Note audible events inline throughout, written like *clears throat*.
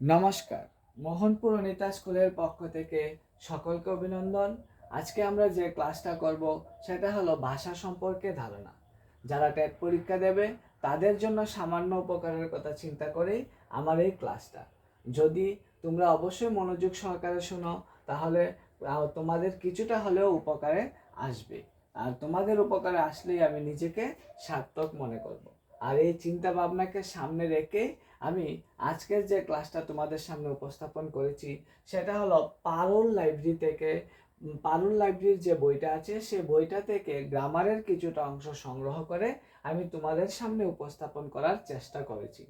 নমস্কার। মোহনপুর অনিতা স্কুলের পক্ষ থেকে সকলকে অভিনন্দন। আজকে আমরা যে ক্লাসটা করব, সেটা হলো ভাষা সম্পর্কে ধারণা। যারা টেট পরীক্ষা দেবে, তাদের জন্য সামান্য উপকারের কথা চিন্তা করেই আমার এই ক্লাসটা। যদি তোমরা অবশ্যই মনোযোগ সহকারে শোনো, তাহলে তোমাদের কিছুটা হলেও উপকারে আসবে। আর তোমাদের উপকারে আসলেই আমি নিজেকে সার্থক মনে করব। আর এই চিন্তা ভাবনাকে সামনে রেখে আমি আজকের যে ক্লাসটা তোমাদের সামনে উপস্থাপন করেছি, সেটা হলো পারুল লাইব্রেরি থেকে পারুল লাইব্রেরির যে বইটা আছে, সে বইটা থেকে গ্রামারের কিছুটা অংশ সংগ্রহ করে আমি তোমাদের সামনে উপস্থাপন করার চেষ্টা করেছি।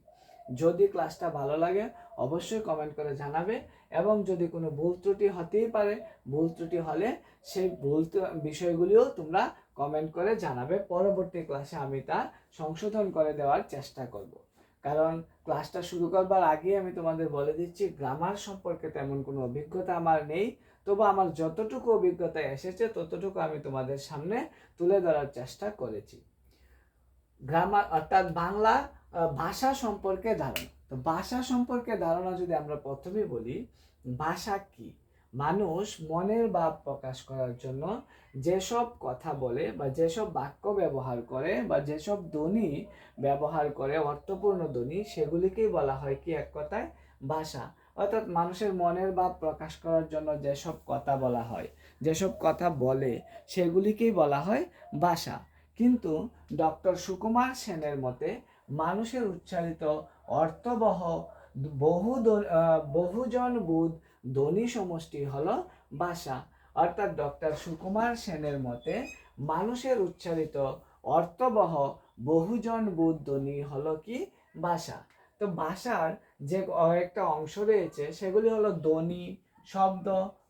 যদি ক্লাসটা ভালো লাগে, অবশ্যই কমেন্ট করে জানাবে এবং যদি কোনো ভুল ত্রুটি হতেই পারে, ভুল ত্রুটি হলে সেই ভুল বিষয়গুলিও তোমরা কমেন্ট করে জানাবে। পরবর্তী ক্লাসে আমি তা সংশোধন করে দেওয়ার চেষ্টা করব। কারণ ক্লাসটা শুরু করবার আগে আমি তোমাদের বলে দিচ্ছি গ্রামার সম্পর্কে তেমন কোনো অভিজ্ঞতা আমার নেই। তবু আমার যতটুকু অভিজ্ঞতা এসেছে, ততটুকু আমি তোমাদের সামনে তুলে ধরার চেষ্টা করেছি। গ্রামার অর্থাৎ বাংলা ভাষা সম্পর্কে ধারণা। তো ভাষা সম্পর্কে ধারণা যদি আমরা প্রথমে বলি, ভাষা কি? মানুষ মনের ভাব প্রকাশ করার জন্য যেসব কথা বলে বা যেসব বাক্য ব্যবহার করে বা যেসব ধ্বনি ব্যবহার করে, অর্থপূর্ণ ধ্বনি, সেগুলিকেই বলা হয় কি এক কথায়? ভাষা। অর্থাৎ মানুষের মনের ভাব প্রকাশ করার জন্য যেসব কথা বলা হয়, যেসব কথা বলে, সেগুলিকেই বলা হয় ভাষা। কিন্তু ডক্টর সুকুমার সেনের মতে, মানুষের উচ্চারিত অর্থবহ বহু বহুজন বুধ ধ্বনি সমষ্টি হলো ভাষা। অর্থাৎ ডক্টর সুকুমার সেনের মতে, মানুষের উচ্চারিত অর্থবহ বহুজন বুধ ধ্বনি হলো কি ভাষা। তো ভাষার যে কয়েকটা অংশ রয়েছে, সেগুলি হলো ধ্বনি, শব্দ,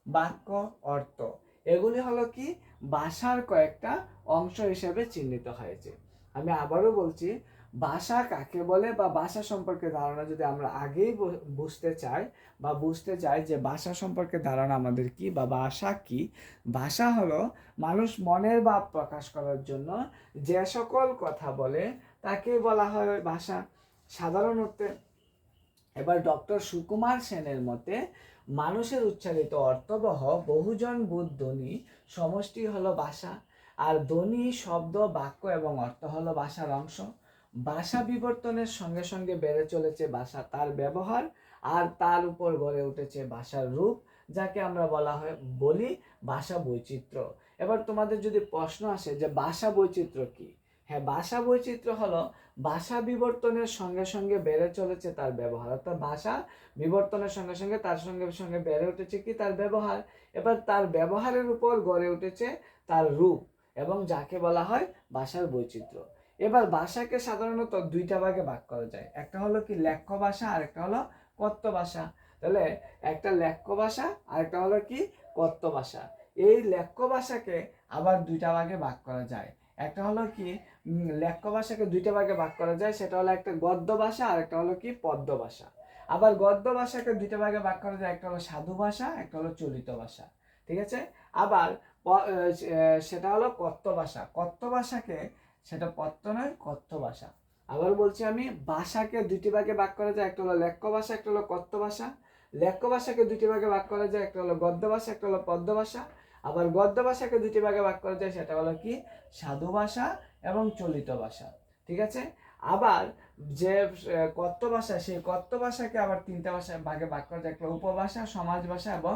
বাক্য, অর্থ। এগুলি হলো কি ভাষার কয়েকটা অংশ হিসেবে চিহ্নিত হয়েছে। আমি আবারও বলছি ভাষা কাকে বলে বা ভাষা সম্পর্কে ধারণা যদি আমরা আগেই বুঝতে চাই বা বুঝতে চাই যে ভাষা সম্পর্কে ধারণা আমাদের কি বা ভাষা কি ভাষা হলো মানুষ মনের ভাব প্রকাশ করার জন্য যে সকল কথা বলে তাকে বলা হয় ভাষা সাধারণত এবার ডক্টর সুকুমার সেনের মতে মানুষের উচ্চারিত অর্থবহ বহুজন বুধ ধ্বনি সমষ্টি হলো ভাষা আর ধ্বনি, শব্দ, বাক্য এবং অর্থ হলো ভাষার অংশ। ভাষা বিবর্তনের সঙ্গে সঙ্গে বেড়ে চলেছে ভাষা তার ব্যবহার আর তার উপর গড়ে উঠেছে ভাষার রূপ, যাকে আমরা বলা হয় বলি ভাষা বৈচিত্র্য। এবার তোমাদের যদি প্রশ্ন আসে যে ভাষা বৈচিত্র্য কি? হ্যাঁ ভাষা বৈচিত্র্য হলো ভাষা বিবর্তনের সঙ্গে সঙ্গে বেড়ে চলেছে তার ব্যবহার। অর্থাৎ ভাষা বিবর্তনের সঙ্গে সঙ্গে তার সঙ্গে সঙ্গে বেড়ে উঠেছে কি? তার ব্যবহার। এবার তার ব্যবহারের উপর গড়ে উঠেছে তার রূপ এবং যাকে বলা হয় ভাষার বৈচিত্র্য। এবার ভাষাকে সাধারণত দুইটা ভাগে ভাগ করা যায়। একটা হলো কি লেখ্য ভাষা, আর একটা হলো কথ্য ভাষা। তাহলে একটা লেখ্য ভাষা, আর একটা হলো কি কথ্য ভাষা। এই লেখ্য ভাষাকে আবার দুইটা ভাগে ভাগ করা যায়। একটা হলো কি লেখ্য ভাষাকে দুইটা ভাগে ভাগ করা যায়, সেটা হলো একটা গদ্য ভাষা, আর একটা হলো কি পদ্য ভাষা। আবার গদ্য ভাষাকে দুইটা ভাগে ভাগ করা যায়, একটা হলো সাধু ভাষা, একটা হলো চলিত ভাষা। ঠিক আছে? আবার সেটা হলো কথ্য ভাষা। কথ্য ভাষাকে সেটা পত্য নয়, কথ্য ভাষা। আবার বলছি আমি, ভাষাকে দুটি ভাগে ভাগ করা যায়, একটা হলো লেখ্য ভাষা, একটা হলো কথ্য ভাষা। লেখ্য ভাষাকে দুটি ভাগে ভাগ করা যায়, একটা হলো গদ্য ভাষা, একটা হলো পদ্য ভাষা। আবার গদ্য ভাষাকে দুটি ভাগে ভাগ করা যায়, সেটা হলো কি? সাধু ভাষা এবং চলিত ভাষা। ঠিক আছে? আবার যে কথ্য ভাষা, সেই কথ্য ভাষাকে আবার তিনটা ভাষায় ভাগে ভাগ করা যায়, একটা উপভাষা সমাজ ভাষা এবং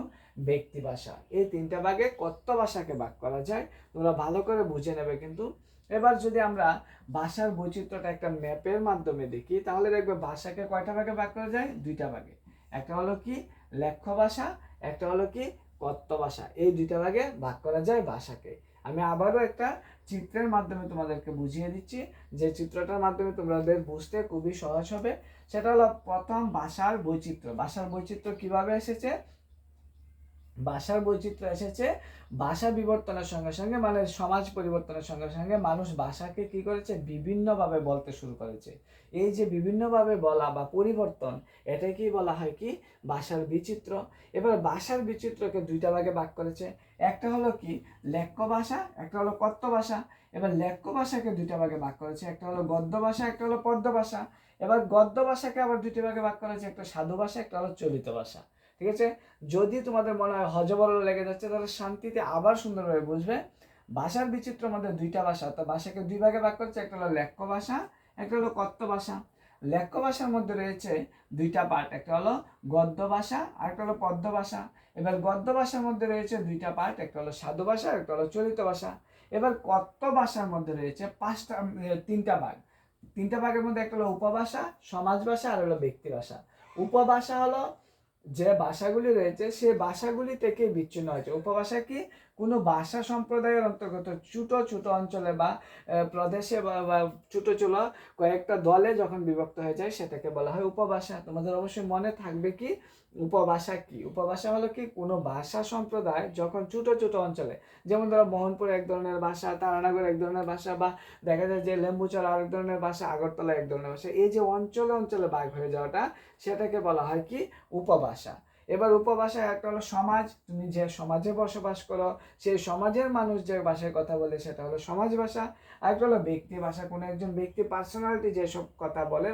ব্যক্তি ভাষা। এই তিনটা ভাগে কথ্য ভাষাকে ভাগ করা যায়। তোমরা ভালো করে বুঝে নেবে কিন্তু এবার যদি আমরা ভাষার বৈচিত্র্যটা একটা ম্যাপের মাধ্যমে দেখি, তাহলে দেখবে ভাষাকে কয়টা ভাগে ভাগ করা যায়? দুইটা ভাগে। একটা হলো কি লেখ্য ভাষা একটা হলো কি কথ্য ভাষা এই দুইটা ভাগে ভাগ করা যায় ভাষাকে। আমি আবারও একটা চিত্রের মাধ্যমে তোমাদেরকে বুঝিয়ে দিচ্ছি। যে চিত্রটার মাধ্যমে তোমাদের বুঝতে খুবই সহজ হবে। সেটা হলো প্রথম ভাষার বৈচিত্র্য। ভাষার বৈচিত্র্য কীভাবে এসেছে? ভাষার বৈচিত্র্য এসেছে, ভাষা বিবর্তনের সঙ্গে সঙ্গে মানে সমাজ পরিবর্তনের সঙ্গে সঙ্গে মানুষ ভাষাকে কি করেছে? বিভিন্নভাবে বলতে শুরু করেছে। এই যে বিভিন্নভাবে বলা বা পরিবর্তন, এটাকেই বলা হয় কি? ভাষার বিচিত্র। এবার ভাষার বিচিত্রকে দুইটা ভাগে ভাগ করেছে। একটা হলো কি? লেখ্য ভাষা, একটা হলো কথ্য ভাষা। এবার লেখ্য ভাষাকে দুইটা ভাগে ভাগ করেছে। একটা হলো গদ্য ভাষা, একটা হলো পদ্য ভাষা। এবার গদ্য ভাষাকে আবার দুটি ভাগে ভাগ করেছে। একটা সাধু ভাষা, একটা হলো চলিত ভাষা। ঠিক আছে? যদি তোমাদের মনে হয় হজবরল লেগে যাচ্ছে, তাহলে শান্তিতে আবার সুন্দরভাবে বুঝবে। ভাষার বিচিত্র মধ্যে দুইটা ভাষা, তো ভাষাকে দুই ভাগে ভাগ করছে, একটা হলো লেখ্য ভাষা, একটা হলো কথ্য ভাষা। লেখ্য ভাষার মধ্যে রয়েছে দুইটা পার্ট একটা হলো গদ্য ভাষা আর একটা হলো পদ্য ভাষা। এবার গদ্য ভাষার মধ্যে রয়েছে দুইটা পার্ট একটা হলো সাধু ভাষা একটা হলো চলিত ভাষা। এবার কথ্য ভাষার মধ্যে রয়েছে পাঁচটা তিনটা ভাগ। তিনটা ভাগের মধ্যে একটা হলো উপভাষা, সমাজ ভাষা আর হলো ব্যক্তি ভাষা। উপভাষা হলো যে ভাষাগুলি রয়েছে সে ভাষাগুলি থেকে বিচ্ছিন্ন হয়েছে। উপভাষা কি? কোনো ভাষা সম্প্রদায়ের অন্তর্গত ছোট ছোট অঞ্চলে বা প্রদেশে বা ছোট ছোট কয়েকটা দলে যখন বিভক্ত হয়ে যায়, সেটাকে বলা হয় উপভাষা। তোমাদের অবশ্যই মনে থাকবে কি, উপভাষা কি? উপভাষা হলো কি, কোনো ভাষা সম্প্রদায় যখন ছোট ছোট অঞ্চলে, যেমন ধরো মোহনপুর এক ধরনের ভাষা, তারানগর এক ধরনের ভাষা, বা দেখা যায় যে লেম্বুচর আরেক ধরনের ভাষা আগরতলা এক ধরনের ভাষা, এই যে অঞ্চলে অঞ্চলে ভাগ হয়ে যাওয়াটা, সেটাকে বলা হয় কি, উপভাষা। এবার উপভাষা একটা হলো সমাজ, তুমি যে সমাজে বসবাস করো, সেই সমাজের মানুষ যে ভাষায় কথা বলে সেটা হলো সমাজ ভাষা। আর একটা হলো ব্যক্তি ভাষা, কোনো একজন ব্যক্তি পার্সোনালিটি যেসব কথা বলে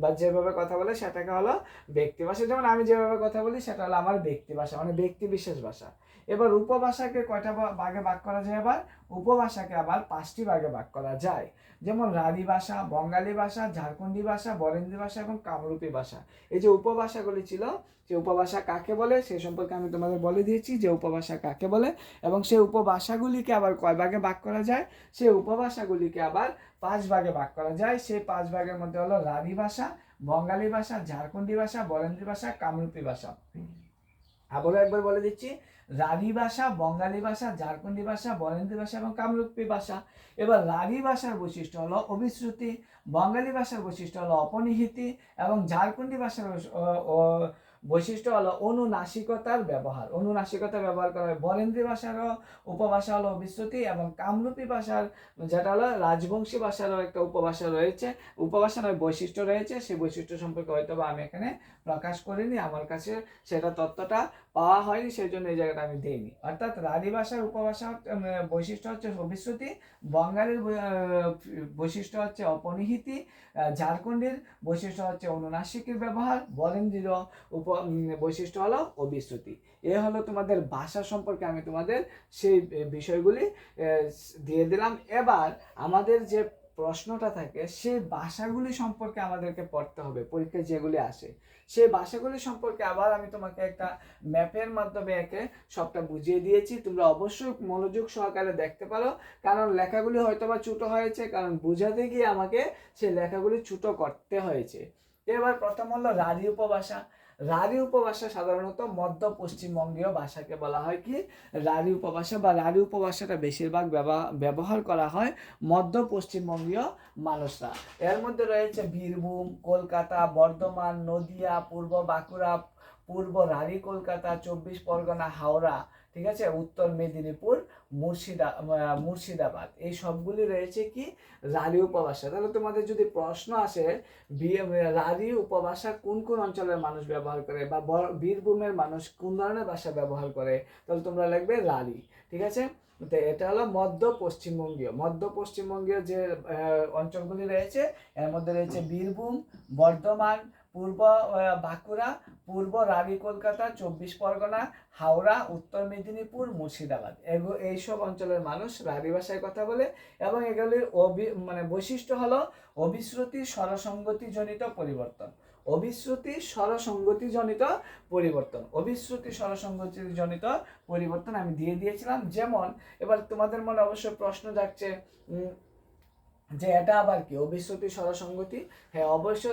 বা যেভাবে কথা বলে সেটাকে হলো ব্যক্তি ভাষা। যেমন আমি যেভাবে কথা বলি সেটা হলো আমার ব্যক্তি ভাষা মানে ব্যক্তি বিশেষ ভাষা। এবার উপভাষাকে কয়টা ভাগে ভাগ করা যায় আবার উপভাষাকে আবার পাঁচটি ভাগে ভাগ করা যায়। যেমন রাঢ়ী ভাষা, বঙ্গালী ভাষা, ঝাড়খণ্ডী ভাষা, বরেন্দ্রী ভাষা এবং কামরূপী ভাষা। এই যে উপভাষাগুলি ছিল যে উপভাষা কাকে বলে? সে সম্পর্কে আমি তোমাদের বলে দিয়েছি যে উপভাষা কাকে বলে এবং সেই উপভাষাগুলিকে আবার কয় ভাগে ভাগ করা যায়? সেই উপভাষাগুলিকে আবার পাঁচ ভাগে ভাগ করা যায়। সেই পাঁচ ভাগের মধ্যে হলো রাঢ়ী ভাষা, বঙ্গালী ভাষা, ঝাড়খণ্ডী ভাষা, বরেন্দ্রী ভাষা, কামরূপী ভাষা। আবারও একবার বলে দিচ্ছি রাঢ়ী ভাষা, বঙ্গালী ভাষা, ঝাড়খণ্ডী ভাষা, বরেন্দ্রী ভাষা এবং কামরূপী ভাষা। এবার রাঢ়ী ভাষার বৈশিষ্ট্য হলো অভিশ্রুতি বঙ্গালী ভাষার বৈশিষ্ট্য হলো অপনিহিতি এবং ঝাড়খণ্ডী ভাষার বৈশিষ্ট্য হলো অনুনাসিকতার ব্যবহার। অনুনাসিকতা ব্যবহার করা হয় বরেন্দ্রী ভাষারও উপভাষা হলো অভিশ্রুতি এবং কামরূপী ভাষার যেটা হলো রাজবংশী ভাষারও একটা উপভাষা রয়েছে। উপভাষার বৈশিষ্ট্য রয়েছে, সেই বৈশিষ্ট্য সম্পর্কে হয়তো আমি এখানে প্রকাশ করিনি। আমার কাছে সেটা তথ্যটা পাওয়া হয়নি সেই জন্য এই জায়গাটা আমি দিইনি। অর্থাৎ রাঢ়ী ভাষার উপভাষা বৈশিষ্ট্য হচ্ছে অভিশ্রুতি বঙ্গালীর বৈশিষ্ট্য হচ্ছে অপনিহিতি ঝাড়খণ্ডের বৈশিষ্ট্য হচ্ছে অনুনাসিকের ব্যবহার, বরেন্দ্রীর উপ বৈশিষ্ট্য হলো অভিশ্রুতি এ হলো তোমাদের ভাষা সম্পর্কে আমি তোমাদের সেই বিষয়গুলি দিয়ে দিলাম। এবার আমাদের যে প্রশ্নটা থাকে, সেই ভাষাগুলি সম্পর্কে আমাদেরকে পড়তে হবে, পরীক্ষায় যেগুলি আসে। সেই ভাষাগুলি সম্পর্কে আবার আমি তোমাকে একটা ম্যাপের মাধ্যমে একে সবটা বুঝিয়ে দিয়েছি। তোমরা অবশ্যই মনোযোগ সহকারে দেখতে পারো। কারণ লেখাগুলি হয়তো বা ছোটো হয়েছে, কারণ বোঝাতে গিয়ে আমাকে সেই লেখাগুলি ছোটো করতে হয়েছে। এবার প্রথম হলো রাঢ়ী উপভাষা। রাঢ়ী উপভাষা সাধারণত মধ্য পশ্চিমবঙ্গীয় ভাষাকে বলা হয় কি? রাঢ়ী উপভাষা বা রাঢ়ী উপভাষাটা বেশিরভাগ ব্যবহার করা হয় মধ্য পশ্চিমবঙ্গীয় মানুষরা। এর মধ্যে রয়েছে বীরভূম, কলকাতা, বর্ধমান, নদিয়া, পূর্ব বাঁকুড়া, পূর্ব রাঢ়ী কলকাতা, চব্বিশ পরগনা, হাওড়া। ঠিক আছে? উত্তর মেদিনীপুর, মুর্শিদা মুর্শিদাবাদ। এই সবগুলি রয়েছে কি? রাঢ়ী উপভাষা। তাহলে তোমাদের যদি প্রশ্ন আসে রাঢ়ী উপভাষা কোন কোন অঞ্চলের মানুষ ব্যবহার করে বা বর- বীরভূমের মানুষ কোন ধরনের ভাষা ব্যবহার করে, তাহলে তোমরা লিখবে রাঢ়ী। ঠিক আছে? তো, এটা হলো মধ্য পশ্চিমবঙ্গীয়। মধ্য পশ্চিমবঙ্গীয় যে অঞ্চলগুলি রয়েছে, এর মধ্যে রয়েছে বীরভূম, বর্ধমান পূর্ব বাঁকুড়া, পূর্ব রাঢ়ী কলকাতা, চব্বিশ পরগনা, হাওড়া, উত্তর মেদিনীপুর, মুর্শিদাবাদ। এগো, এইসব অঞ্চলের মানুষ রাঢ়ী ভাষায় কথা বলে এবং এগুলির অভি মানে বৈশিষ্ট্য হলো অভিশ্রুতি স্বরসঙ্গতিজনিত পরিবর্তন। অভিশ্রুতি স্বরসঙ্গতিজনিত পরিবর্তন। অভিশ্রুতি স্বরসঙ্গতিজনিত পরিবর্তন আমি দিয়ে দিয়েছিলাম। যেমন, এবার তোমাদের মনে অবশ্যই প্রশ্ন যাচ্ছে যে এটা আবার কি? অবিশ্রুতি স্বরসঙ্গতি? হ্যাঁ অবশ্য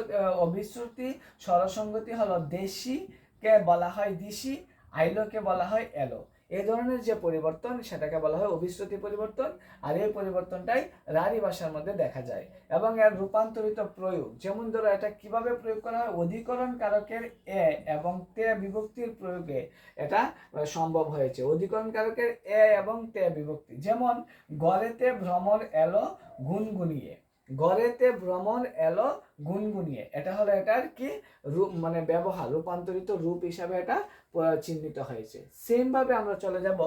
অবিশ্রুতি স্বরসঙ্গতি হলো দেশিকে বলা হয় দিশি, আইলোকে বলা হয় এলো। এই ধরনের যে পরিবর্তন সেটাকে বলা হয় অভিশ্রুতি পরিবর্তন, আর এই পরিবর্তনটাই রাঢ়ী ভাষার মধ্যে দেখা যায়। এবং এর রূপান্তরিত প্রয়োগ, যেমন ধরো এটা কীভাবে প্রয়োগ করা হয়? অধিকরণ কারকের এ এবং তে বিভক্তির প্রয়োগে এটা সম্ভব হয়েছে। অধিকরণ কারকের এ এবং তে বিভক্তি, যেমন গড়েতে ভ্রমর এলো গুনগুনিয়ে। গড়েতে ভ্রমণ এলো গুনগুনিয়ে। এটা হলো এটার কি রূপ মানে ব্যবহার, রূপান্তরিত রূপ হিসাবে এটা চিহ্নিত হয়েছে। সেমভাবে আমরা চলে যাব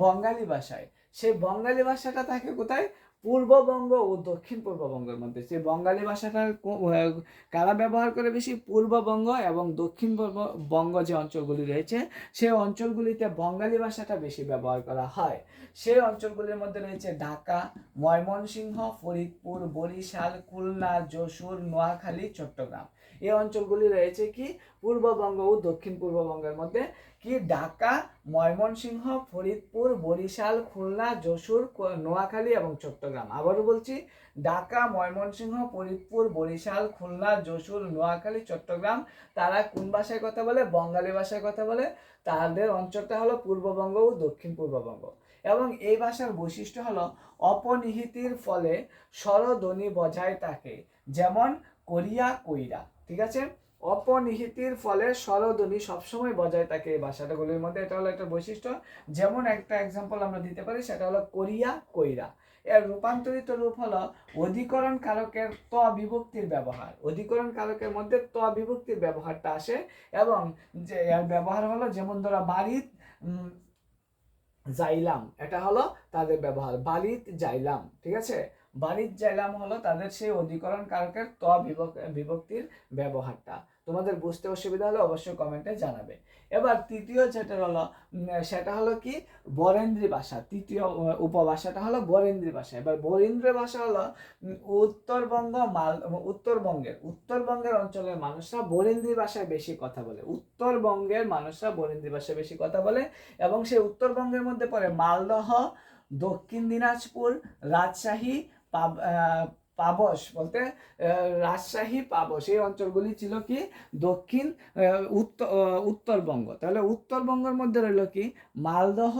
বঙ্গালী ভাষায়। সেই বঙ্গালী ভাষাটা থাকে কোথায়? পূর্ববঙ্গ ও দক্ষিণ পূর্ববঙ্গের মধ্যে। যে বঙ্গালী ভাষাটা কারা ব্যবহার করে বেশি? পূর্ববঙ্গ এবং দক্ষিণ বঙ্গ যে অঞ্চলগুলি রয়েছে সেই অঞ্চলগুলিতে বঙ্গালী ভাষাটা বেশি ব্যবহার করা হয়। সেই অঞ্চলগুলির মধ্যে রয়েছে ঢাকা, ময়মনসিংহ, ফরিদপুর, বরিশাল, খুলনা, যশোর, নোয়াখালী, চট্টগ্রাম। এই অঞ্চলগুলি রয়েছে কি? পূর্ববঙ্গ ও দক্ষিণ পূর্ববঙ্গের মধ্যে। কি ঢাকা, ময়মনসিংহ, ফরিদপুর, বরিশাল, খুলনা, যশোর নোয়াখালী এবং চট্টগ্রাম। আবারও বলছি, ঢাকা, ময়মনসিংহ, ফরিদপুর, বরিশাল, খুলনা, যশোর, নোয়াখালী, চট্টগ্রাম, তারা কোন ভাষায় কথা বলে? বঙ্গালী ভাষায় কথা বলে। তাদের অঞ্চলটা হলো পূর্ববঙ্গ ও দক্ষিণ পূর্ববঙ্গ। এবং এই ভাষার বৈশিষ্ট্য হলো অপনিহিতির ফলে স্বরধ্বনি বজায় থাকে। যেমন, করিয়া, কইরা। ঠিক আছে? অপনিহিতির ফলে স্বরধ্বনি সবসময় বজায় থাকে এই ভাষাটাগুলির মধ্যে। এটা হলো একটা বৈশিষ্ট্য। যেমন একটা এক্সাম্পল আমরা দিতে পারি, সেটা হলো করিয়া কইরা। এর রূপান্তরিত রূপ হলো অধিকরণ কারকের ত বিভক্তির ব্যবহার। অধিকরণ কারকের মধ্যে ত বিভক্তির ব্যবহারটা আসে এবং যে এর ব্যবহার হলো যেমন ধরো বাড়িত যাইলাম এটা হলো তাদের ব্যবহার। বাড়িত যাইলাম ঠিক আছে? বাড়িত যাইলাম হলো তাদের সেই অধিকরণ কারকের ত বিভক্তির ব্যবহারটা। তোমাদের বুঝতে অসুবিধা হলে অবশ্যই কমেন্টে জানাবে। এবার তৃতীয় যেটা হলো সেটা হলো কি? বরেন্দ্রী ভাষা। তৃতীয় উপভাষাটা হলো বরেন্দ্রী ভাষা। এবার বরেন্দ্রী ভাষা হলো উত্তরবঙ্গ মাল উত্তরবঙ্গের উত্তরবঙ্গের অঞ্চলের মানুষরা বরেন্দ্রী ভাষায় বেশি কথা বলে। উত্তরবঙ্গের মানুষরা বরেন্দ্রী ভাষায় বেশি কথা বলে এবং সেই উত্তরবঙ্গের মধ্যে পড়ে মালদহ, দক্ষিণ দিনাজপুর, রাজশাহী পাবস বলতে রাজশাহী পাবস এই অঞ্চলগুলি ছিল কি? দক্ষিণ উত্তর উত্তরবঙ্গ। তাহলে উত্তরবঙ্গের মধ্যে রইল কি? মালদহ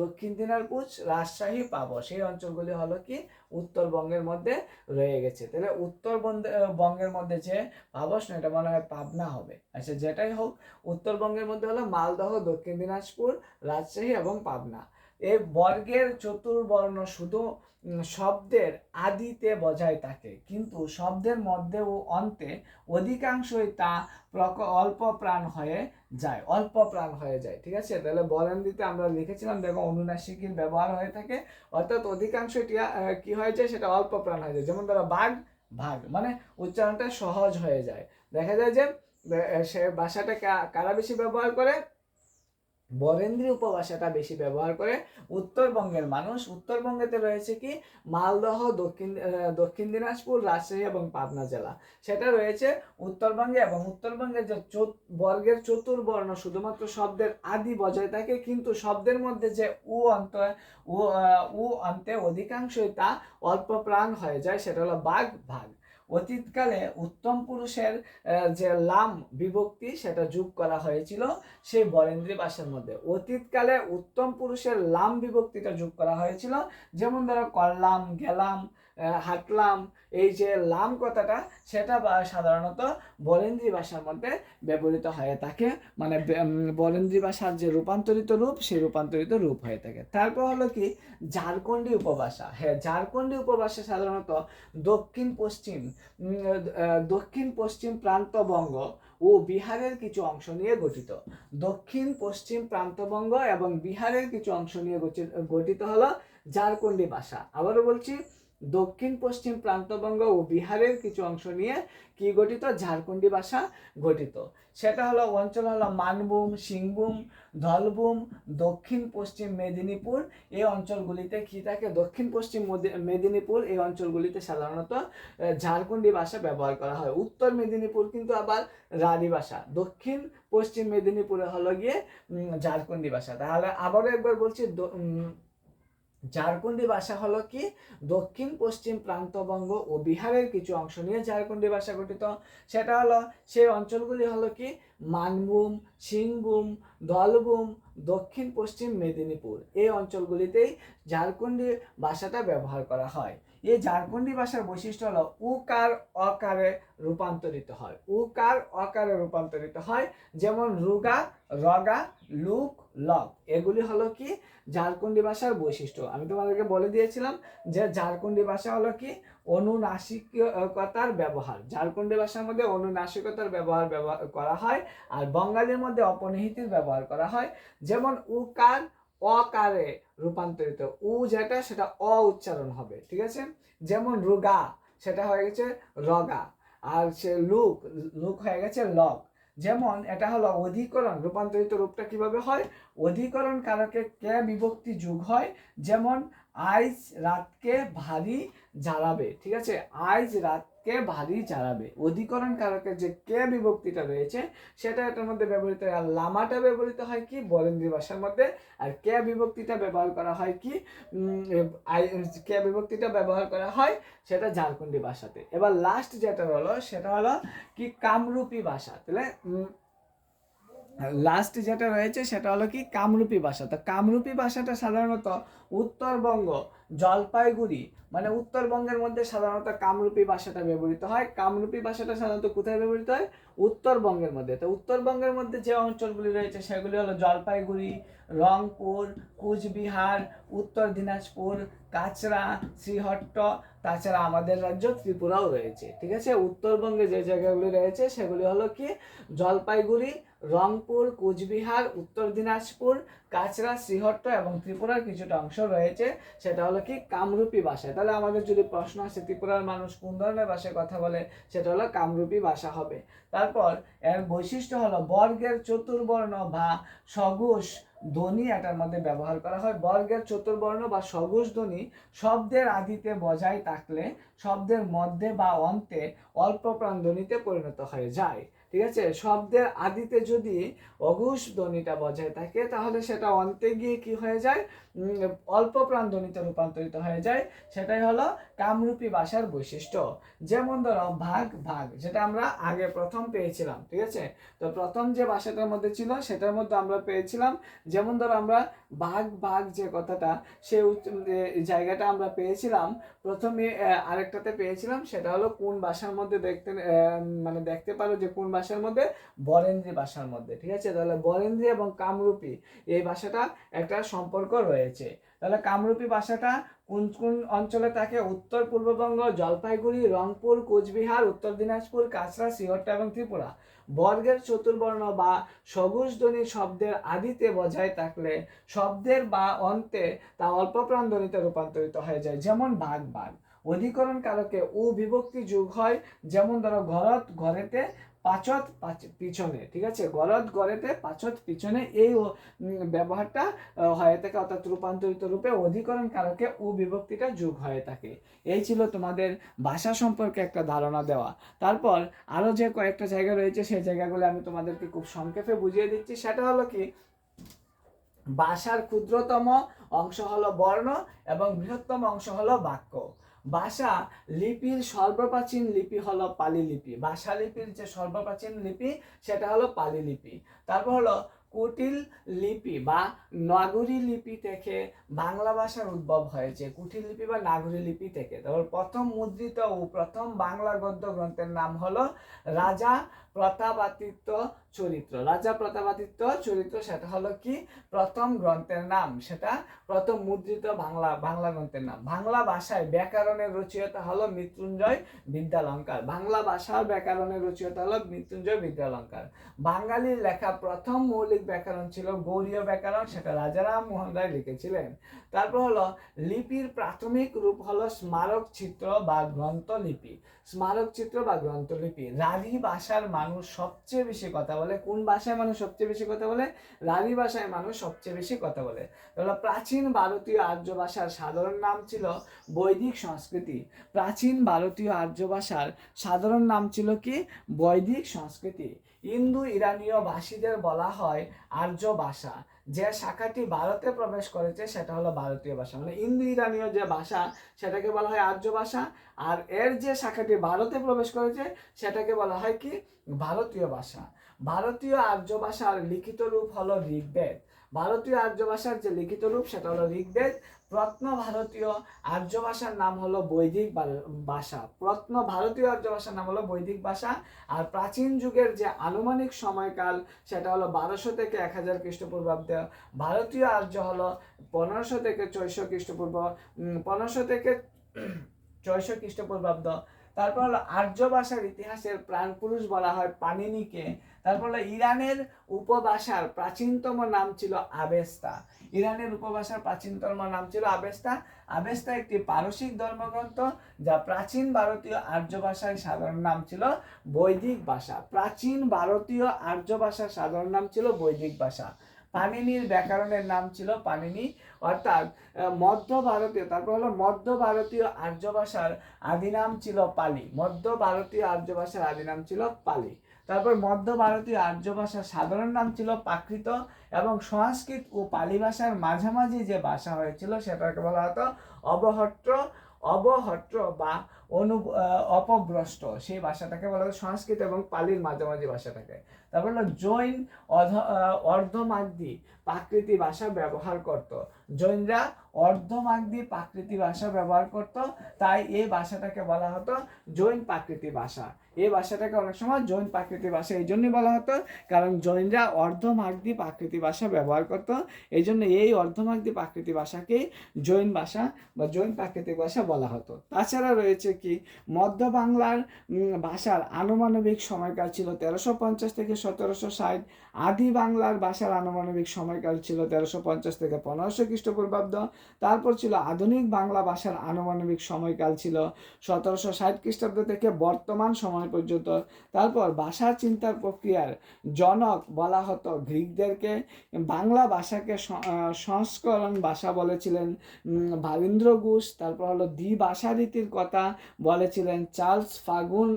দক্ষিণ দিনাজপুর রাজশাহী পাবস এই অঞ্চলগুলি হলো কি? উত্তরবঙ্গের মধ্যে রয়ে গেছে। তাহলে উত্তরবঙ্গে আহ, বঙ্গের মধ্যে যে পাবস না এটা মনে হয় পাবনা হবে। আচ্ছা যেটাই হোক উত্তরবঙ্গের মধ্যে হলো মালদহ দক্ষিণ দিনাজপুর রাজশাহী এবং পাবনা। এই বর্গের চতুর্বর্ণ শুধু শব্দের আদিতে বজায় থাকে কিন্তু শব্দের মধ্যে ও অন্তে অধিকাংশই তা অল্প প্রাণ হয়ে যায় অল্প প্রাণ হয়ে যায় ঠিক আছে? তাহলে বরেন্দ্রিতে আমরা লিখেছিলাম দেখো অনুনাসিকের ব্যবহার হয়ে থাকে অর্থাৎ অধিকাংশটি আহ, কি হয়ে যায়? সেটা অল্প প্রাণ হয়ে যায়। যেমন ধরো বাঘ ভাগ মানে উচ্চারণটা সহজ হয়ে যায়। দেখা যায় যে সে ভাষাটা কারা বেশি ব্যবহার করে? বরেন্দ্রী উপভাষাটা বেশি ব্যবহার করে। উত্তরবঙ্গের মানুষ, উত্তরবঙ্গেতে রয়েছে কি? মালদহ, দক্ষিণ দক্ষিণ দিনাজপুর, রাজশাহী এবং পাবনা জেলা। সেটা রয়েছে উত্তরবঙ্গে এবং উত্তরবঙ্গের যে বর্গের চতুর্বর্ণ শুধুমাত্র শব্দের আদি বজায় থাকে, কিন্তু শব্দের মধ্যে যে উ অন্ত, উ অন্তে অধিকাংশই তা অল্প প্রাণ হয়ে যায়, সেটা হলো বাঘ ভাগ অতীতকালে উত্তম পুরুষের যে লাম বিভক্তি সেটা যোগ করা হয়েছিল সেই বরেন্দ্রী বাসের মধ্যে। অতীতকালে উত্তম পুরুষের লাম বিভক্তিটা যোগ করা হয়েছিল। যেমন ধরো করলাম গেলাম হাঁটলাম। এই যে লাম কথাটা সেটা সাধারণত বরেন্দ্রী ভাষার মধ্যে ব্যবহৃত হয়ে। থাকে মানে বে- উম, বরেন্দ্রী ভাষার যে রূপান্তরিত রূপ সেই রূপান্তরিত রূপ হয়ে থাকে। তারপর হলো কি? ঝাড়খণ্ডী উপভাষা। হ্যাঁ ঝাড়খণ্ডী উপভাষা সাধারণত দক্ষিণ পশ্চিম দক্ষিণ পশ্চিম প্রান্তবঙ্গ ও বিহারের কিছু অংশ নিয়ে গঠিত। দক্ষিণ পশ্চিম প্রান্তবঙ্গ এবং বিহারের কিছু অংশ নিয়ে গঠি- গঠিত হলো ঝাড়খণ্ডী ভাষা। আবারও বলছি দক্ষিণ, পশ্চিম প্রান্তবঙ্গ ও বিহারের কিছু অংশ নিয়ে কি গঠিত? ঝাড়খণ্ডী ভাষা গঠিত। সেটা হলো অঞ্চল হলো মানভূম, সিংভূম, ধলভূম, দক্ষিণ, পশ্চিম মেদিনীপুর। এই অঞ্চলগুলিতে কি থাকে? দক্ষিণ, পশ্চিম মদি- মেদিনীপুর এই অঞ্চলগুলিতে সাধারণত ঝাড়খণ্ডী ভাষা ব্যবহার করা হয়। উত্তর মেদিনীপুর কিন্তু আবার রাঢ়ী ভাষা। দক্ষিণ, পশ্চিম মেদিনীপুরে হলো গিয়ে ঝাড়খণ্ডী ভাষা। তাহলে আবারও একবার বলছি ঝাড়খণ্ডী ভাষা হলো কি? দক্ষিণ, পশ্চিম, প্রান্তবঙ্গ ও বিহারের কিছু অংশ নিয়ে ঝাড়খণ্ডী ভাষা গঠিত। সেটা হলো, সেই অঞ্চলগুলি হলো কি? মানভূম, সিংভূম দলভূম দক্ষিণ, পশ্চিম মেদিনীপুর। এই অঞ্চলগুলিতেই ঝাড়খণ্ডী ভাষাটা ব্যবহার করা হয়। এই ঝাড়খণ্ডী ভাষার বৈশিষ্ট্য হলো উকার, অকারে রূপান্তরিত হয়। উকার, অকারে রূপান্তরিত হয়, যেমন রুগা, রগা, লুক লক এগুলি হলো কি? ঝাড়খণ্ডী ভাষার বৈশিষ্ট্য। আমি তোমাদেরকে বলে দিয়েছিলাম যে ঝাড়খণ্ডী ভাষা হলো কি? অনুনাসিকতার ব্যবহার। ঝাড়খণ্ডী ভাষার মধ্যে অনুনাসিকতার ব্যবহার ব্যবহার করা হয়, আর বঙ্গালীর মধ্যে অপনিহিতির ব্যবহার করা হয়। যেমন উকার অকারে রূপান্তরিত। উ যেটা, সেটা অ উচ্চারণ হবে, ঠিক আছে? যেমন রুগা, সেটা হয়ে গেছে রগা। আর সে লুক লুক হয়ে গেছে লক যেমন এটা হলো অধিকরণ, রূপান্তরিত রূপটা কীভাবে হয়? অধিকরণ কারকে কে বিভক্তি যুগ হয়? যেমন আইজ রাতকে ভারী জ্বালাবে, ঠিক আছে? আইজ রাতকে ভারী চালাবে? অধিকরণ কারকের যে কে বিভক্তিটা রয়েছে সেটা এটার মধ্যে ব্যবহৃত হয়। আর লামাটা ব্যবহৃত হয় কি? বরেন্দ্রী ভাষার মধ্যে। আর কে বিভক্তিটা ব্যবহার করা হয় কি? কে বিভক্তিটা ব্যবহার করা হয়? সেটা ঝাড়খণ্ডী ভাষাতে। এবার লাস্ট যেটা হলো, সেটা হলো কি? কামরূপী ভাষা। তাহলে লাস্ট যেটা রয়েছে সেটা হলো কি কামরূপী ভাষা। তো কামরূপী ভাষাটা সাধারণত উত্তরবঙ্গ, জলপাইগুড়ি মানে উত্তরবঙ্গের মধ্যে সাধারণত কামরূপী ভাষাটা ব্যবহৃত হয়। কামরূপী ভাষাটা সাধারণত কোথায় ব্যবহৃত হয়? উত্তরবঙ্গের মধ্যে। তো উত্তরবঙ্গের মধ্যে যে অঞ্চলগুলি রয়েছে সেগুলি হলো জলপাইগুড়ি, রংপুর, কুচবিহার, উত্তর দিনাজপুর, কাচরা, শ্রীহট্ট, তাছাড়া আমাদের রাজ্য ত্রিপুরাও রয়েছে। ঠিক আছে? উত্তরবঙ্গে যে জায়গাগুলি রয়েছে সেগুলি হলো কি? জলপাইগুড়ি রংপুর, কুচবিহার, উত্তর দিনাজপুর, কাচরা, শ্রীহট্ট এবং ত্রিপুরার কিছুটা অংশ রয়েছে। সেটা হলো কি? কামরূপী ভাষা তাহলে আমাদের যদি প্রশ্ন আসে, ত্রিপুরার মানুষ কোন ধরনের ভাষায় কথা বলে? সেটা হলো কামরূপী ভাষা হবে। তারপর এর বৈশিষ্ট্য হলো বর্গের চতুর্বর্ণ বা সঘোষ ধ্বনি এটার মধ্যে ব্যবহার করা হয়। বর্গের চতুর্বর্ণ বা সঘোষ ধ্বনি শব্দের আদিতে বজায় থাকলে শব্দের মধ্যে বা অন্তে অল্প প্রাণ ধ্বনিতে পরিণত হয়ে যায়। ঠিক আছে? শব্দের আদিতে যদি অঘুষ ধ্বনিটা বজায় থাকে, তাহলে সেটা অন্তে গিয়ে কি হয়ে যায়? অল্প প্রাণ ধ্বনিতে রূপান্তরিত হয়ে যায়। সেটাই হলো কামরূপী ভাষার বৈশিষ্ট্য। যেমন ধরো, ভাগ ভাগ, যেটা আমরা আগে প্রথম পেয়েছিলাম, ঠিক আছে? তো প্রথম যে ভাষাটার মধ্যে ছিল, সেটার মধ্যে আমরা পেয়েছিলাম। যেমন ধরো, আমরা ভাগ ভাগ যে কথাটা, সে জায়গাটা আমরা পেয়েছিলাম, প্রথমে আরেকটাতে পেয়েছিলাম, সেটা হলো কোন ভাষার মধ্যে দেখতে মানে দেখতে পারো যে কোন ভাষার মধ্যে? বরেন্দ্রী ভাষার মধ্যে, ঠিক আছে? তাহলে বরেন্দ্রী এবং কামরূপী, এই ভাষাটা একটা সম্পর্ক রয়েছে। তাহলে কামরূপী ভাষাটা কোন কোন অঞ্চলে থাকে? উত্তর পূর্ববঙ্গ জলপাইগুড়ি, রংপুর, কোচবিহার, উত্তর দিনাজপুর কাছড়া সিহট্টা এবং ত্রিপুরা। বর্গের চতুর্বর্ণ বা সবুজ ধ্বনি শব্দের আদিতে বজায় থাকলে শব্দের বা অন্তে তা অল্প প্রাণ ধ্বনিতে রূপান্তরিত হয়ে যায়, যেমন বাঘ বাঘ। অধিকরণ কারকে ও বিভক্তি যুগ হয়, যেমন ধরো ঘরত, ঘরেতে পাচত পাচ- পিছনে, ঠিক আছে? গরদ গড়েতে পাচত পিছনে এই ব্যবহারটা হয়ে থাকে অর্থাৎ রূপান্তরিত রূপে অধিকরণ কারকে ও বিভক্তিটা যুগ হয়ে থাকে। এই ছিল তোমাদের ভাষা সম্পর্কে একটা ধারণা দেওয়া। তারপর আরও যে কয়েকটা জায়গা রয়েছে, সেই জায়গাগুলো আমি তোমাদেরকে খুব সংক্ষেপে বুঝিয়ে দিচ্ছি। সেটা হলো কি? ভাষার ক্ষুদ্রতম অংশ হলো বর্ণ এবং বৃহত্তম অংশ হলো বাক্য। ভাষা লিপির সর্বপ্রাচীন লিপি হলো পালি লিপি। ভাষা লিপির যে সর্বপ্রাচীন লিপি, সেটা হলো পালি লিপি। তারপর হলো কুটিল লিপি বা নাগরী লিপি থেকে বাংলা ভাষার উদ্ভব হয়েছে কুটিল লিপি বা নাগরী লিপি থেকে। তারপর প্রথম মুদ্রিত ও প্রথম বাংলা গদ্য গ্রন্থের নাম হলো রাজা প্রতাপাদিত্য চরিত্র। রাজা প্রতাপাদিত্য চরিত্র সেটা হলো কি? প্রথম গ্রন্থের নাম। সেটা প্রথম মুদ্রিত বাংলা বাংলা গ্রন্থের নাম। বাংলা ভাষায় ব্যাকরণের রচয়িতা হলো মৃত্যুঞ্জয় বিদ্যালঙ্কার। বাংলা ভাষার ব্যাকরণের রচয়িতা হলো মৃত্যুঞ্জয় বিদ্যালঙ্কার। বাঙালির লেখা প্রথম মৌলিক ব্যাকরণ ছিল গৌরীয় ব্যাকরণ। সেটা রাজারাম মোহন রায় লিখেছিলেন। তারপর হলো লিপির প্রাথমিক রূপ হলো স্মারক চিত্র বা গ্রন্থলিপি স্মারক চিত্র বা গ্রন্থলিপি। রাঢ়ী ভাষার মানুষ সবচেয়ে বেশি কথা বলে। কোন ভাষায় মানুষ সবচেয়ে বেশি কথা বলে? রাঢ়ী ভাষায় মানুষ সবচেয়ে বেশি কথা বলে। তাহলে প্রাচীন ভারতীয় আর্য ভাষার সাধারণ নাম ছিল বৈদিক সংস্কৃতি। প্রাচীন ভারতীয় আর্য ভাষার সাধারণ নাম ছিল কি? বৈদিক সংস্কৃতি। ইন্দো ইরানীয় ভাষীদের বলা হয় আর্য ভাষা যে শাখাটি ভারতে প্রবেশ করেছে সেটা হলো ভারতীয় ভাষা। মানে ইন্দো ইরানীয় যে ভাষা, সেটাকে বলা হয় আর্য ভাষা আর এর যে শাখাটি ভারতে প্রবেশ করেছে, সেটাকে বলা হয় কি? ভারতীয় ভাষা। ভারতীয় আর্য ভাষার লিখিত রূপ হলো ঋগ্বেদ। ভারতীয় আর্য ভাষার যে লিখিত রূপ, সেটা হলো ঋগ্বেদ। প্রত্ন ভারতীয় আর্য ভাষার নাম হলো বৈদিক ভাষা। প্রত্ন ভারতীয় আর্য ভাষার নাম হলো বৈদিক ভাষা। আর প্রাচীন যুগের যে আনুমানিক সময়কাল, সেটা হলো বারোশো থেকে এক হাজার খ্রিস্টপূর্বাব্দ। ভারতীয় আর্য হলো পনেরোশো থেকে ছয়শো খ্রিস্টপূর্ব পনেরোশো থেকে *clears throat* ছয়শো খ্রিস্টপূর্বাব্দ। তারপর হলো আর্য ভাষার ইতিহাসের প্রাণপুরুষ বলা হয় পানিনিকে তারপর ইরানের উপভাষার প্রাচীনতম নাম ছিল আবেস্তা। ইরানের উপভাষার প্রাচীনতম নাম ছিল আবেস্তা। আবেস্তা একটি পারসিক ধর্মগ্রন্থ যা প্রাচীন ভারতীয় আর্য ভাষার সাধারণ নাম ছিল বৈদিক ভাষা। প্রাচীন ভারতীয় আর্য ভাষার সাধারণ নাম ছিল বৈদিক ভাষা। পানিনির ব্যাকরণের নাম ছিল পানিনি। অর্থাৎ মধ্য ভারতীয়, তারপর হলো মধ্য ভারতীয় আর্য ভাষার আদি নাম ছিল পালি। মধ্য ভারতীয় আর্য ভাষার আদি নাম ছিল পালি। তারপর মধ্য ভারতীয় আর্য ভাষার সাধারণ নাম ছিল প্রাকৃত এবং সংস্কৃত ও পালি ভাষার মাঝামাঝি যে ভাষা হয়েছিল সেটাকে বলা হতো অবহট্ট অবহট্ট বা অনু অপভ্রষ্ট। সেই ভাষাটাকে বলা হতো সংস্কৃত এবং পালির মাঝামাঝি ভাষাটাকে। তারপর হলো জৈন অধ আহ, অর্ধমাগধী প্রাকৃতি ভাষা ব্যবহার করত। জৈনরা অর্ধমাগধী প্রাকৃতি ভাষা ব্যবহার করত তাই এই ভাষাটাকে বলা হতো জৈন প্রাকৃতি ভাষা। এই ভাষাটাকে অনেক সময় জৈন প্রাকৃতিক ভাষা এই জন্যই বলা হতো, কারণ জৈনরা অর্ধমাগধী প্রাকৃতি ভাষা ব্যবহার করত। এই জন্য এই অর্ধমাগধী প্রাকৃতিক ভাষাকেই জৈন ভাষা বা জৈন প্রাকৃতিক ভাষা বলা হতো। তাছাড়া রয়েছে কি, মধ্য বাংলার ভাষার আনুমানবিক সময়কাল ছিল তেরোশো পঞ্চাশ থেকে সতেরোশো ষাট। আদি বাংলার ভাষার আনুমানবিক সময়কাল ছিল তেরোশো পঞ্চাশ থেকে পনেরোশো খ্রিস্টপূর্বাব্দ। তারপর ছিল আধুনিক বাংলা ভাষার আনুমানবিক সময়কাল ছিল সতেরোশো ষাট খ্রিস্টাব্দ থেকে বর্তমান সময় পর্যন্ত। তারপর ভাষা চিন্তার প্রক্রিয়ার জনক বলা হতো গ্রিকদেরকে। বাংলা ভাষাকে সংস্করণ ভাষা বলেছিলেন ভাবীন্দ্র ঘোষ। তারপর হলো দ্বি ভাষা রীতির কথা বলেছিলেন, চার্লস ফাগুন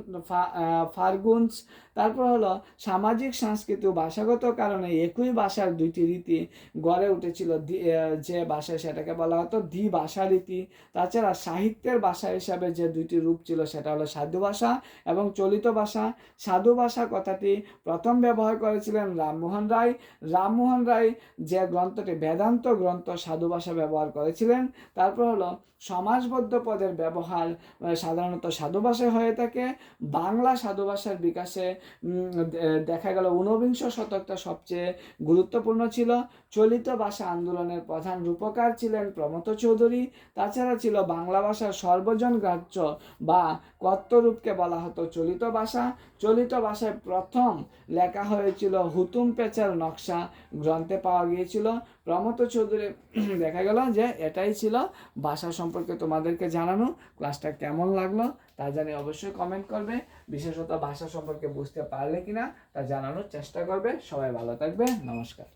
ফার্গুন্স। তারপর হলো সামাজিক, সাংস্কৃতিক ও ভাষাগত কারণে একই ভাষার দুইটি রীতি গড়ে উঠেছিল। দ্বি- যে ভাষা সেটাকে বলা হতো দ্বিভাষা রীতি। তাছাড়া সাহিত্যের ভাষা হিসাবে যে দুইটি রূপ ছিল সেটা হলো সাধু ভাষা এবং চলিত ভাষা। সাধু ভাষা কথাটি প্রথম ব্যবহার করেছিলেন রামমোহন রায়। রামমোহন রায় যে গ্রন্থটি বেদান্ত গ্রন্থ সাধু ভাষা ব্যবহার করেছিলেন, তারপর হলো সমাজবদ্ধ পদের ব্যবহার সাধারণত সাধু ভাষায় হয়ে থাকে। বাংলা সাধু ভাষার বিকাশে দেখা গেল ঊনবিংশ শতকটা সবচেয়ে গুরুত্বপূর্ণ ছিল। চলিত ভাষা আন্দোলনের প্রধান রূপকার ছিলেন প্রমথ চৌধুরী। তাছাড়া ছিল বাংলা ভাষার সর্বজন গ্রাহ্য বা কর্তরূপকে বলা হতো চলিত ভাষা। চলিত ভাষায় প্রথম লেখা হয়েছিল হুতুম পেচার নকশা। গ্রন্থে পাওয়া গিয়েছিল প্রমথ চৌধুরী দেখা গেল যে এটাই ছিল ভাষা সম্পর্কে তোমাদেরকে জানানো ক্লাসটা কেমন লাগল তা জানিয়ে অবশ্যই কমেন্ট করবে, বিশেষত ভাষা সম্পর্কে বুঝতে পারলে কিনা তা জানানোর চেষ্টা করবে, সবাই ভালো থাকবে, নমস্কার।